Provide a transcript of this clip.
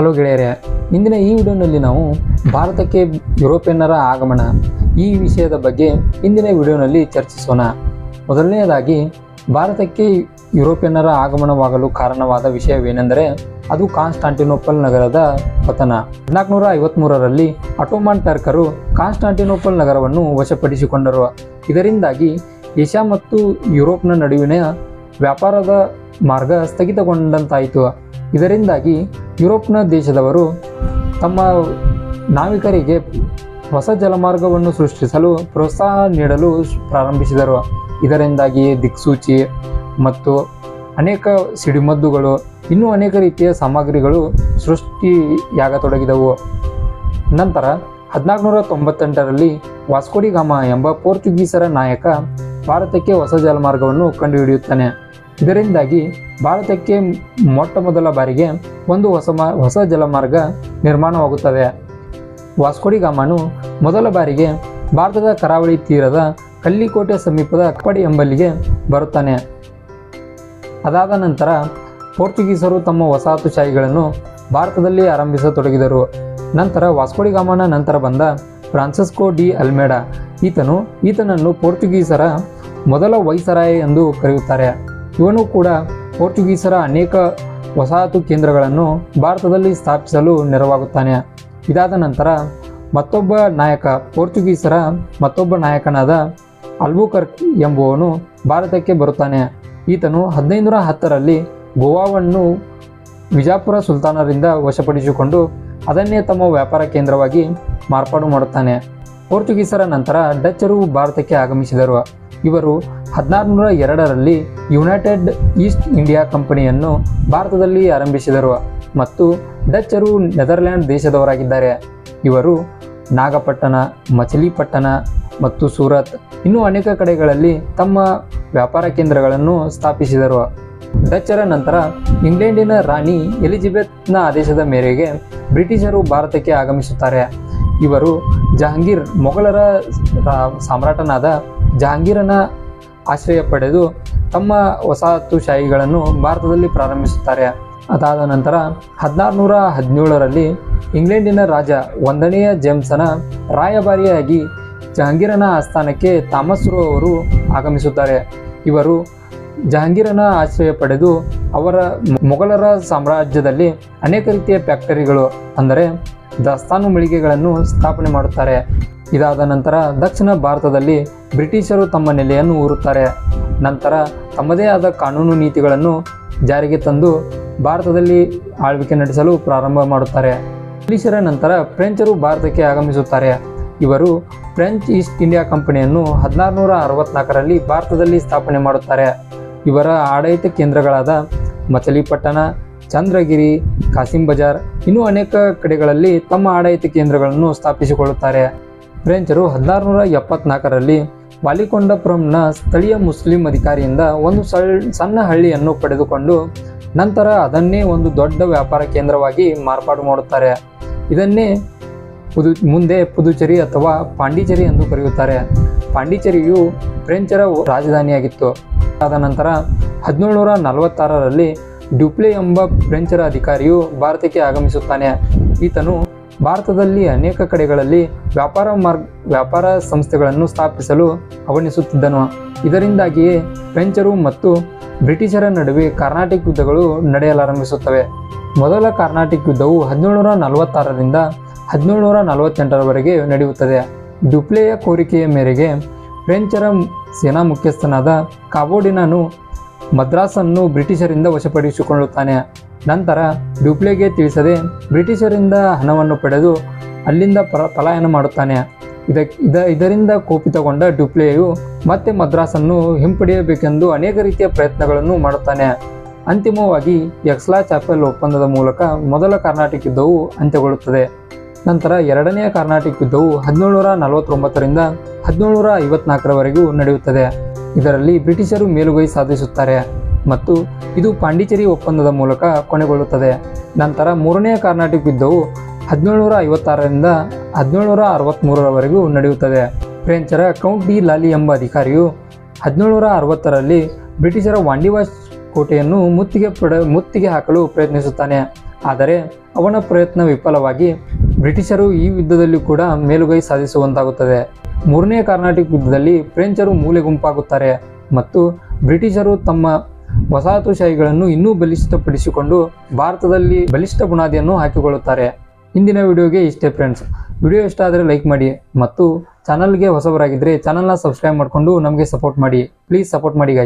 Hello ಗೆಳೆಯರೇ, ಇಂದಿನ ಈ ವಿಡಿಯೋನಲ್ಲಿ ನಾವು ಭಾರತಕ್ಕೆ ಯುರೋಪಿಯನ್ನರ ಆಗಮನ, ಈ ವಿಷಯದ ಬಗ್ಗೆ ಇಂದಿನ ವಿಡಿಯೋನಲ್ಲಿ ಚರ್ಚಿಸೋಣ. ಮೊದಲನೆಯದಾಗಿ, ಭಾರತಕ್ಕೆ ಯುರೋಪಿಯನ್ನರ ಆಗಮನವಾಗಲು ಕಾರಣವಾದ ವಿಷಯವೇನೆಂದರೆ, ಅದು ಕಾನ್ಸ್ಟಾಂಟಿನೋಪಲ್ ನಗರದ ಪತನ. ಹದಿನಾಲ್ಕುನೂರ ಐವತ್ಮೂರರಲ್ಲಿ ಅಟೋಮಾನ್ ಟರ್ಕರು ಕಾನ್ಸ್ಟಾಂಟಿನೋಪಲ್ ನಗರವನ್ನು ವಶಪಡಿಸಿಕೊಂಡರು. ಇದರಿಂದಾಗಿ, ಏಷ್ಯಾ ಮತ್ತು ಯುರೋಪ್ನ ನಡುವಿನ ವ್ಯಾಪಾರದ ಮಾರ್ಗ ಸ್ಥಗಿತಗೊಂಡಂತಾಯಿತು. ಇದರಿಂದಾಗಿ ಯುರೋಪ್ನ ದೇಶದವರು ತಮ್ಮ ನಾವಿಕರಿಗೆ ಹೊಸ ಜಲಮಾರ್ಗವನ್ನು ಸೃಷ್ಟಿಸಲು ಪ್ರೋತ್ಸಾಹ ನೀಡಲು ಪ್ರಾರಂಭಿಸಿದರು. ಇದರಿಂದಾಗಿ ದಿಕ್ಸೂಚಿ ಮತ್ತು ಅನೇಕ ಸಿಡಿಮದ್ದುಗಳು, ಇನ್ನೂ ಅನೇಕ ರೀತಿಯ ಸಾಮಗ್ರಿಗಳು ಸೃಷ್ಟಿಯಾಗತೊಡಗಿದವು. ನಂತರ ಹದಿನಾಲ್ಕುನೂರ ತೊಂಬತ್ತೆಂಟರಲ್ಲಿ ವಾಸ್ಕೋಡಿ ಗಾಮ ಎಂಬ ಪೋರ್ಚುಗೀಸರ ನಾಯಕ ಭಾರತಕ್ಕೆ ಹೊಸ ಜಲಮಾರ್ಗವನ್ನು ಕಂಡುಹಿಡಿಯುತ್ತಾನೆ. ಇದರಿಂದಾಗಿ ಭಾರತಕ್ಕೆ ಮೊಟ್ಟ ಮೊದಲ ಬಾರಿಗೆ ಒಂದು ಹೊಸ ಹೊಸ ಜಲಮಾರ್ಗ ನಿರ್ಮಾಣವಾಗುತ್ತದೆ. ವಾಸ್ಕೋಡಿ ಗಾಮನು ಮೊದಲ ಬಾರಿಗೆ ಭಾರತದ ಕರಾವಳಿ ತೀರದ ಕಲ್ಲಿಕೋಟೆ ಸಮೀಪದ ಕಪ್ಪಡಿ ಎಂಬಲ್ಲಿಗೆ ಬರುತ್ತಾನೆ. ಅದಾದ ನಂತರ ಪೋರ್ಚುಗೀಸರು ತಮ್ಮ ವಸಾಹತುಶಾಹಿಗಳನ್ನು ಭಾರತದಲ್ಲಿ ಆರಂಭಿಸತೊಡಗಿದರು. ನಂತರ ವಾಸ್ಕೋಡಿ ಗಾಮನ ನಂತರ ಬಂದ ಫ್ರಾನ್ಸಿಸ್ಕೋ ಡಿ ಅಲ್ಮೇಡಾ. ಈತನು, ಈತನನ್ನು ಪೋರ್ಚುಗೀಸರ ಮೊದಲ ವೈಸರಾಯ ಎಂದು ಕರೆಯುತ್ತಾರೆ. ಇವನು ಕೂಡ ಪೋರ್ಚುಗೀಸರ ಅನೇಕ ವಸಾಹತು ಕೇಂದ್ರಗಳನ್ನು ಭಾರತದಲ್ಲಿ ಸ್ಥಾಪಿಸಲು ನೆರವಾಗುತ್ತಾನೆ. ಇದಾದ ನಂತರ ಮತ್ತೊಬ್ಬ ನಾಯಕ, ಪೋರ್ಚುಗೀಸರ ಮತ್ತೊಬ್ಬ ನಾಯಕನಾದ ಅಲ್ಬುಕರ್ಕ್ ಎಂಬುವನು ಭಾರತಕ್ಕೆ ಬರುತ್ತಾನೆ. ಈತನು ಹದಿನೈದುನೂರ ಹತ್ತರಲ್ಲಿ ಗೋವಾವನ್ನು ವಿಜಾಪುರ ಸುಲ್ತಾನರಿಂದ ವಶಪಡಿಸಿಕೊಂಡು ಅದನ್ನೇ ತಮ್ಮ ವ್ಯಾಪಾರ ಕೇಂದ್ರವಾಗಿ ಮಾರ್ಪಾಡು ಮಾಡುತ್ತಾನೆ. ಪೋರ್ಚುಗೀಸರ ನಂತರ ಡಚ್ಚರು ಭಾರತಕ್ಕೆ ಆಗಮಿಸಿದರು. ಇವರು ಹದಿನಾರುನೂರ ಎರಡರಲ್ಲಿ ಯುನೈಟೆಡ್ ಈಸ್ಟ್ ಇಂಡಿಯಾ ಕಂಪನಿಯನ್ನು ಭಾರತದಲ್ಲಿ ಆರಂಭಿಸಿದರು ಮತ್ತು ಡಚ್ಚರು ನೆದರ್ಲ್ಯಾಂಡ್ ದೇಶದವರಾಗಿದ್ದಾರೆ. ಇವರು ನಾಗಪಟ್ಟಣ, ಮಚಲಿಪಟ್ಟಣ ಮತ್ತು ಸೂರತ್ ಇನ್ನೂ ಅನೇಕ ಕಡೆಗಳಲ್ಲಿ ತಮ್ಮ ವ್ಯಾಪಾರ ಕೇಂದ್ರಗಳನ್ನು ಸ್ಥಾಪಿಸಿದರು. ಡಚ್ಚರ ನಂತರ ಇಂಗ್ಲೆಂಡಿನ ರಾಣಿ ಎಲಿಜಬೆತ್ನ ಆದೇಶದ ಮೇರೆಗೆ ಬ್ರಿಟಿಷರು ಭಾರತಕ್ಕೆ ಆಗಮಿಸುತ್ತಾರೆ. ಇವರು ಜಹಾಂಗೀರ್ ಮೊಘಲರ ಸಾಮ್ರಾಟನಾದ ಜಹಾಂಗೀರನ ಆಶ್ರಯ ಪಡೆದು ತಮ್ಮ ವಸಾಹತುಶಾಹಿಗಳನ್ನು ಭಾರತದಲ್ಲಿ ಪ್ರಾರಂಭಿಸುತ್ತಾರೆ. ಅದಾದ ನಂತರ ಹದಿನಾರುನೂರ ಹದಿನೇಳರಲ್ಲಿ ಇಂಗ್ಲೆಂಡಿನ ರಾಜ ಒಂದನೆಯ ಜೇಮ್ಸನ ರಾಯಭಾರಿಯಾಗಿ ಜಹಾಂಗೀರನ ಆಸ್ಥಾನಕ್ಕೆ ತಾಮಸ್ರು ಅವರು ಆಗಮಿಸುತ್ತಾರೆ. ಇವರು ಜಹಾಂಗೀರನ ಆಶ್ರಯ ಪಡೆದು ಅವರ ಮೊಘಲರ ಸಾಮ್ರಾಜ್ಯದಲ್ಲಿ ಅನೇಕ ರೀತಿಯ ಫ್ಯಾಕ್ಟರಿಗಳು, ಅಂದರೆ ದಾಸ್ತಾನು ಮಳಿಗೆಗಳನ್ನು ಸ್ಥಾಪನೆ ಮಾಡುತ್ತಾರೆ. ಇದಾದ ನಂತರ ದಕ್ಷಿಣ ಭಾರತದಲ್ಲಿ ಬ್ರಿಟಿಷರು ತಮ್ಮ ನೆಲೆಯನ್ನು ಊರುತ್ತಾರೆ. ನಂತರ ತಮ್ಮದೇ ಆದ ಕಾನೂನು ನೀತಿಗಳನ್ನು ಜಾರಿಗೆ ತಂದು ಭಾರತದಲ್ಲಿ ಆಳ್ವಿಕೆ ನಡೆಸಲು ಪ್ರಾರಂಭ ಮಾಡುತ್ತಾರೆ. ಬ್ರಿಟಿಷರ ನಂತರ ಫ್ರೆಂಚರು ಭಾರತಕ್ಕೆ ಆಗಮಿಸುತ್ತಾರೆ. ಇವರು ಫ್ರೆಂಚ್ ಈಸ್ಟ್ ಇಂಡಿಯಾ ಕಂಪನಿಯನ್ನು ಹದಿನಾರುನೂರ ಅರವತ್ನಾಲ್ಕರಲ್ಲಿ ಭಾರತದಲ್ಲಿ ಸ್ಥಾಪನೆ ಮಾಡುತ್ತಾರೆ. ಇವರ ಆಡಳಿತ ಕೇಂದ್ರಗಳಾದ ಮಚಲಿಪಟ್ಟಣ ಚಂದ್ರಗಿರಿ ಕಾಸಿಂ ಬಜಾರ್ ಇನ್ನೂ ಅನೇಕ ಕಡೆಗಳಲ್ಲಿ ತಮ್ಮ ಆಡಳಿತ ಕೇಂದ್ರಗಳನ್ನು ಸ್ಥಾಪಿಸಿಕೊಳ್ಳುತ್ತಾರೆ. ಫ್ರೆಂಚರು ಹದಿನಾರುನೂರ ಎಪ್ಪತ್ನಾಲ್ಕರಲ್ಲಿ ವಾಲಿಕೊಂಡಪುರಂನ ಸ್ಥಳೀಯ ಮುಸ್ಲಿಂ ಅಧಿಕಾರಿಯಿಂದ ಒಂದು ಸಣ್ಣ ಹಳ್ಳಿಯನ್ನು ಪಡೆದುಕೊಂಡು ನಂತರ ಅದನ್ನೇ ಒಂದು ದೊಡ್ಡ ವ್ಯಾಪಾರ ಕೇಂದ್ರವಾಗಿ ಮಾರ್ಪಾಡು ಮಾಡುತ್ತಾರೆ. ಇದನ್ನೇ ಪುದು, ಮುಂದೆ ಪುದುಚೇರಿ ಅಥವಾ ಪಾಂಡಿಚೇರಿ ಎಂದು ಕರೆಯುತ್ತಾರೆ. ಪಾಂಡಿಚೇರಿಯು ಫ್ರೆಂಚರ ರಾಜಧಾನಿಯಾಗಿತ್ತು. ಆದ ನಂತರ ಹದಿನೇಳುನೂರ ನಲವತ್ತಾರರಲ್ಲಿ ಡ್ಯುಪ್ಲೆ ಎಂಬ ಫ್ರೆಂಚರ ಅಧಿಕಾರಿಯು ಭಾರತಕ್ಕೆ ಆಗಮಿಸುತ್ತಾನೆ. ಈತನು ಭಾರತದಲ್ಲಿ ಅನೇಕ ಕಡೆಗಳಲ್ಲಿ ವ್ಯಾಪಾರ ಮಾರ್ಗ, ವ್ಯಾಪಾರ ಸಂಸ್ಥೆಗಳನ್ನು ಸ್ಥಾಪಿಸಲು ಹವಣಿಸುತ್ತಿದ್ದನು ಇದರಿಂದಾಗಿಯೇ ಫ್ರೆಂಚರು ಮತ್ತು ಬ್ರಿಟಿಷರ ನಡುವೆ ಕಾರ್ನಾಟಿಕ್ ಯುದ್ಧಗಳು ನಡೆಯಲಾರಂಭಿಸುತ್ತವೆ. ಮೊದಲ ಕಾರ್ನಾಟಿಕ್ ಯುದ್ಧವು ಹದಿನೇಳುನೂರ ನಲವತ್ತಾರರಿಂದ ಹದಿನೇಳುನೂರ ನಲವತ್ತೆಂಟರವರೆಗೆ ನಡೆಯುತ್ತದೆ. ಡುಪ್ಲೆಯ ಕೋರಿಕೆಯ ಮೇರೆಗೆ ಫ್ರೆಂಚರ ಸೇನಾ ಮುಖ್ಯಸ್ಥನಾದ ಕಾಬೋಡಿನನು ಮದ್ರಾಸನ್ನು ಬ್ರಿಟಿಷರಿಂದ ವಶಪಡಿಸಿಕೊಳ್ಳುತ್ತಾನೆ. ನಂತರ ಡ್ಯೂಪ್ಲೆಗೆ ತಿಳಿಸದೆ ಬ್ರಿಟಿಷರಿಂದ ಹಣವನ್ನು ಪಡೆದು ಅಲ್ಲಿಂದ ಪರ, ಪಲಾಯನ ಮಾಡುತ್ತಾನೆ. ಇದಕ್ಕೆ ಇದ, ಇದರಿಂದ ಕೋಪಿತಗೊಂಡ ಡ್ಯೂಪ್ಲೆಯು ಮತ್ತೆ ಮದ್ರಾಸನ್ನು ಹಿಂಪಡೆಯಬೇಕೆಂದು ಅನೇಕ ರೀತಿಯ ಪ್ರಯತ್ನಗಳನ್ನು ಮಾಡುತ್ತಾನೆ. ಅಂತಿಮವಾಗಿ ಎಕ್ಸ್ಲಾ ಚಾಪೆಲ್ ಒಪ್ಪಂದದ ಮೂಲಕ ಮೊದಲ ಕರ್ನಾಟಕ ಯುದ್ಧವು ಅಂತ್ಯಗೊಳ್ಳುತ್ತದೆ. ನಂತರ ಎರಡನೆಯ ಕರ್ನಾಟಕ ಯುದ್ಧವು ಹದಿನೇಳುನೂರ ನಲವತ್ತೊಂಬತ್ತರಿಂದ ಹದಿನೇಳುನೂರ ಐವತ್ನಾಲ್ಕರವರೆಗೂ ನಡೆಯುತ್ತದೆ. ಇದರಲ್ಲಿ ಬ್ರಿಟಿಷರು ಮೇಲುಗೈ ಸಾಧಿಸುತ್ತಾರೆ ಮತ್ತು ಇದು ಪಾಂಡಿಚೇರಿ ಒಪ್ಪಂದದ ಮೂಲಕ ಕೊನೆಗೊಳ್ಳುತ್ತದೆ. ನಂತರ ಮೂರನೆಯ ಕರ್ನಾಟಕ ಯುದ್ಧವು ಹದಿನೇಳುನೂರ ಐವತ್ತಾರರಿಂದ ಹದಿನೇಳುನೂರ ಅರವತ್ತ್ಮೂರರವರೆಗೂ ನಡೆಯುತ್ತದೆ. ಫ್ರೆಂಚರ ಕೌಂಟ್ ಡಿ ಲಾಲಿ ಎಂಬ ಅಧಿಕಾರಿಯು ಹದಿನೇಳುನೂರ ಅರವತ್ತರಲ್ಲಿ ಬ್ರಿಟಿಷರ ವಾಂಡಿವಾಶ್ ಕೋಟೆಯನ್ನು ಮುತ್ತಿಗೆ ಪಡ, ಮುತ್ತಿಗೆ ಹಾಕಲು ಪ್ರಯತ್ನಿಸುತ್ತಾನೆ. ಆದರೆ ಅವನ ಪ್ರಯತ್ನ ವಿಫಲವಾಗಿ ಬ್ರಿಟಿಷರು ಈ ಯುದ್ಧದಲ್ಲಿ ಕೂಡ ಮೇಲುಗೈ ಸಾಧಿಸುವಂತಾಗುತ್ತದೆ. ಮೂರನೇ ಕರ್ನಾಟಕ ಯುದ್ಧದಲ್ಲಿ ಫ್ರೆಂಚರು ಮೂಲೆ ಗುಂಪಾಗುತ್ತಾರೆ ಮತ್ತು ಬ್ರಿಟಿಷರು ತಮ್ಮ ವಸಾಹತುಶಾಹಿಗಳನ್ನು ಇನ್ನೂ ಬಲಿಷ್ಠಪಡಿಸಿಕೊಂಡು ಭಾರತದಲ್ಲಿ ಬಲಿಷ್ಠ ಬುನಾದಿಯನ್ನು ಹಾಕಿಕೊಳ್ಳುತ್ತಾರೆ. ಇಂದಿನ ವಿಡಿಯೋಗೆ ಇಷ್ಟೇ ಫ್ರೆಂಡ್ಸ್ ವಿಡಿಯೋ ಇಷ್ಟ ಆದರೆ ಲೈಕ್ ಮಾಡಿ ಮತ್ತು ಚಾನಲ್ಗೆ ಹೊಸಬರಾಗಿದ್ದರೆ ಚಾನಲ್ನ ಸಬ್ಸ್ಕ್ರೈಬ್ ಮಾಡಿಕೊಂಡು ನಮಗೆ ಸಪೋರ್ಟ್ ಮಾಡಿ. ಪ್ಲೀಸ್ ಸಪೋರ್ಟ್ ಮಾಡಿ ಗೈಸ್